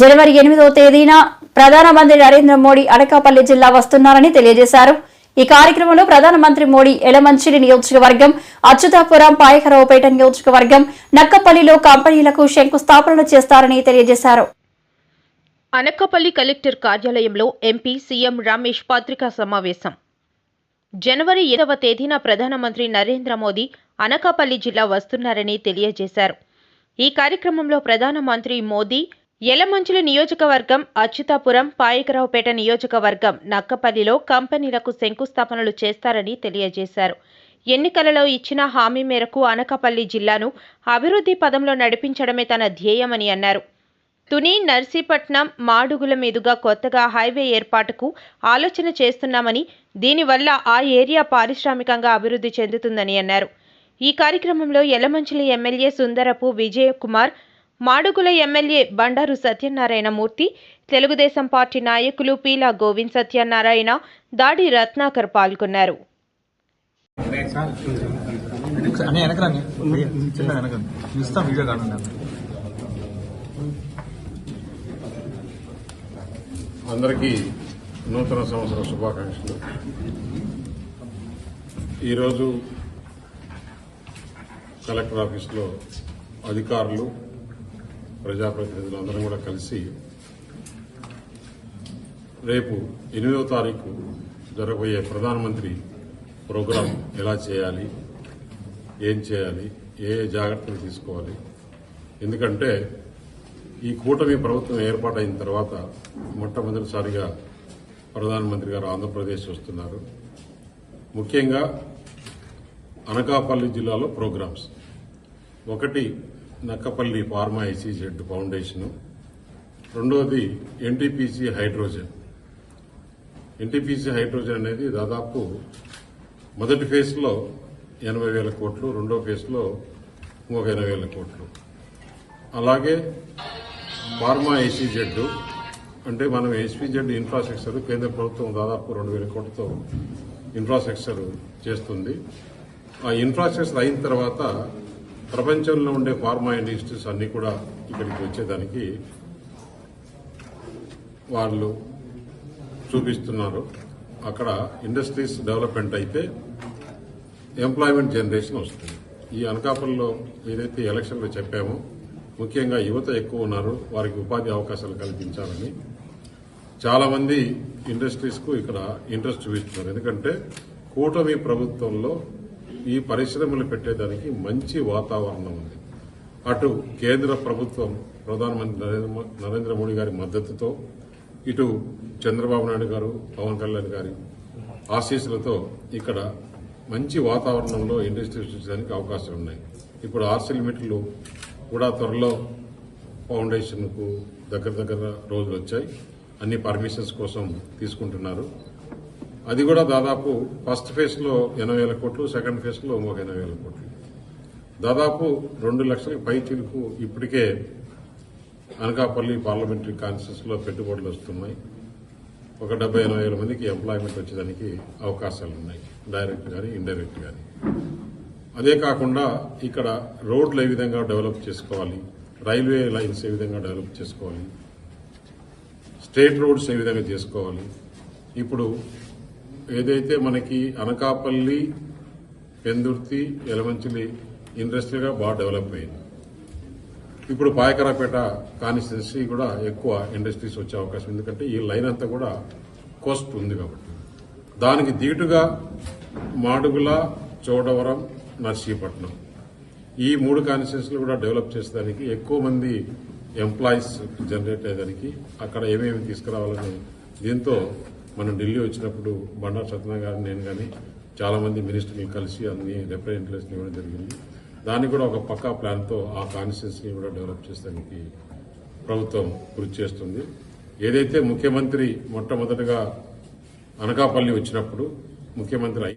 జనవరి ఎనిమిదో తేదీన ప్రధానమంత్రి నరేంద్ర మోడీ అనకాపల్లి జిల్లా వస్తున్నారని తెలియజేశారు. ఈ కార్యక్రమంలో ప్రధానమంత్రి మోడీ ఎలమంచిలి నియోజకవర్గం అచ్యుతాపురం పాయకరావుపేట నియోజకవర్గం నక్కపల్లిలో కంపెనీలకు శంకుస్థాపనలు చేస్తారని తెలియజేశారు. అనకాపల్లి కలెక్టర్ కార్యాలయంలో ఎంపీ సీఎం రమేష్ పత్రికా సమావేశం. జనవరి ఇరవ తేదీన ప్రధానమంత్రి నరేంద్ర మోదీ అనకాపల్లి జిల్లా వస్తున్నారని తెలియజేశారు. ఈ కార్యక్రమంలో ప్రధానమంత్రి మోదీ యలమంచిలి నియోజకవర్గం అచ్యుతాపురం పాయకరావుపేట నియోజకవర్గం నక్కపల్లిలో కంపెనీలకు శంకుస్థాపనలు చేస్తారని తెలియజేశారు. ఎన్నికలలో ఇచ్చిన హామీ మేరకు అనకాపల్లి జిల్లాను అభివృద్ధి పదంలో నడిపించడమే తన ధ్యేయమని అన్నారు. తుని నర్సీపట్నం మాడుగుల మీదుగా కొత్తగా హైవే ఏర్పాటుకు ఆలోచన చేస్తున్నామని దీనివల్ల ఆ ఏరియా పారిశ్రామికంగా అభివృద్ధి చెందుతుందని అన్నారు. ఈ కార్యక్రమంలో Yelamanchili MLA Sundarapu Vijay Kumar Madugula MLA Bandaru Satyanarayana Murthy Telugu Desam party నాయకులు పీలా గోవింద్ సత్యనారాయణ దాడి రత్నాకర్ పాల్గొన్నారు. అందరికీ నూతన సంవత్సర శుభాకాంక్షలు. ఈరోజు కలెక్టర్ ఆఫీస్లో అధికారులు ప్రజాప్రతినిధులు అందరం కూడా కలిసి రేపు ఎనిమిదో తారీఖు జరగబోయే ప్రధానమంత్రి ప్రోగ్రాం ఎలా చేయాలి ఏం చేయాలి ఏ జాగ్రత్తలు తీసుకోవాలి. ఎందుకంటే ఈ కూటమి ప్రభుత్వం ఏర్పాటైన తర్వాత మొట్టమొదటిసారిగా ప్రధానమంత్రి గారు ఆంధ్రప్రదేశ్ వస్తున్నారు. ముఖ్యంగా అనకాపల్లి జిల్లాలో ప్రోగ్రామ్స్. ఒకటి నక్కపల్లి ఫార్మా ఐసీజెడ్ ఫౌండేషన్. రెండవది ఎన్టీపీసీ హైడ్రోజన్. ఎన్టీపీసీ హైడ్రోజన్ అనేది దాదాపు మొదటి ఫేజ్లో ఎనభై వేల కోట్లు రెండో ఫేజ్లో ఇంకొక ఎనభై వేల కోట్లు. అలాగే ఫార్మా ఏసీజెడ్ అంటే మనం ఎస్పీజెడ్ ఇన్ఫ్రాస్ట్రక్చర్ కేంద్ర ప్రభుత్వం దాదాపు రెండు వేల కోట్లతో ఇన్ఫ్రాస్ట్రక్చర్ చేస్తుంది. ఆ ఇన్ఫ్రాస్ట్రక్చర్ అయిన తర్వాత ప్రపంచంలో ఉండే ఫార్మా ఇండస్ట్రీస్ అన్ని కూడా ఇక్కడికి వచ్చేదానికి వాళ్ళు చూపిస్తున్నారు. అక్కడ ఇండస్ట్రీస్ డెవలప్మెంట్ అయితే ఎంప్లాయ్మెంట్ జనరేషన్ వస్తుంది. ఈ అనకాపల్లిలో ఏదైతే ఎలక్షన్లో చెప్పామో ముఖ్యంగా యువత ఎక్కువ ఉన్నారు వారికి ఉపాధి అవకాశాలు కల్పించాలని. చాలామంది ఇండస్ట్రీస్కు ఇక్కడ ఇంట్రెస్ట్ చూపిస్తున్నారు. ఎందుకంటే కూటమి ప్రభుత్వంలో ఈ పరిశ్రమలు పెట్టేదానికి మంచి వాతావరణం ఉంది. అటు కేంద్ర ప్రభుత్వం ప్రధానమంత్రి నరేంద్ర నరేంద్ర మోడీ గారి మద్దతుతో ఇటు చంద్రబాబు నాయుడు గారు పవన్ కళ్యాణ్ గారి ఆశీస్సులతో ఇక్కడ మంచి వాతావరణంలో ఇండస్ట్రీ సృష్టించడానికి అవకాశాలు ఉన్నాయి. ఇప్పుడు ఆర్సీ లిమిట్లు కూడా త్వరలో ఫౌండేషన్కు దగ్గర దగ్గర రోజులు వచ్చాయి. అన్ని పర్మిషన్స్ కోసం తీసుకుంటున్నారు. అది కూడా దాదాపు ఫస్ట్ ఫేజ్లో ఎనభై వేల కోట్లు సెకండ్ ఫేజ్లో ఇంకొక ఎనభై వేల కోట్లు. దాదాపు రెండు లక్షల పై చిలుకు ఇప్పటికే అనకాపల్లి పార్లమెంటరీ కాన్స్టిట్యూన్స్ పెట్టుబడులు వస్తున్నాయి. ఒక డెబ్బై ఎనభై వేల మందికి ఎంప్లాయ్మెంట్ వచ్చేదానికి అవకాశాలు ఉన్నాయి డైరెక్ట్ కానీ ఇండైరెక్ట్ కానీ అదే కాకుండా ఇక్కడ రోడ్లు ఏ విధంగా డెవలప్ చేసుకోవాలి రైల్వే లైన్స్ ఏ విధంగా డెవలప్ చేసుకోవాలి స్టేట్ రోడ్స్ ఏ విధంగా చేసుకోవాలి. ఇప్పుడు ఏదైతే మనకి అనకాపల్లి పెందుర్తి ఎలమంచిలి ఇండస్ట్రీగా బాగా డెవలప్ అయింది. ఇప్పుడు పాయకరాపేట కాన్స్టిట్యున్సీ కూడా ఎక్కువ ఇండస్ట్రీస్ వచ్చే అవకాశం ఎందుకంటే ఈ లైన్ అంతా కూడా కోస్ట్ ఉంది కాబట్టి. దానికి దీటుగా మాడుగుల చోడవరం నర్సీపట్నం ఈ మూడు కాన్స్టిట్యున్సీలు కూడా డెవలప్ చేసేదానికి ఎక్కువ మంది ఎంప్లాయీస్ జనరేట్ అయ్యేదానికి అక్కడ ఏమేమి తీసుకురావాలని దీంతో మనం ఢిల్లీ వచ్చినప్పుడు బండారు సత్యనారాయణ గారు నేను కానీ చాలామంది మినిస్టర్లు కలిసి అన్ని రిప్రజెంటేషన్ ఇవ్వడం జరిగింది. దానికి కూడా ఒక పక్కా ప్లాన్తో ఆ కాన్స్టిట్యున్సీని కూడా డెవలప్ చేసేదానికి ప్రభుత్వం కృషి చేస్తుంది. ఏదైతే ముఖ్యమంత్రి మొట్టమొదటిగా అనకాపల్లి వచ్చినప్పుడు ముఖ్యమంత్రి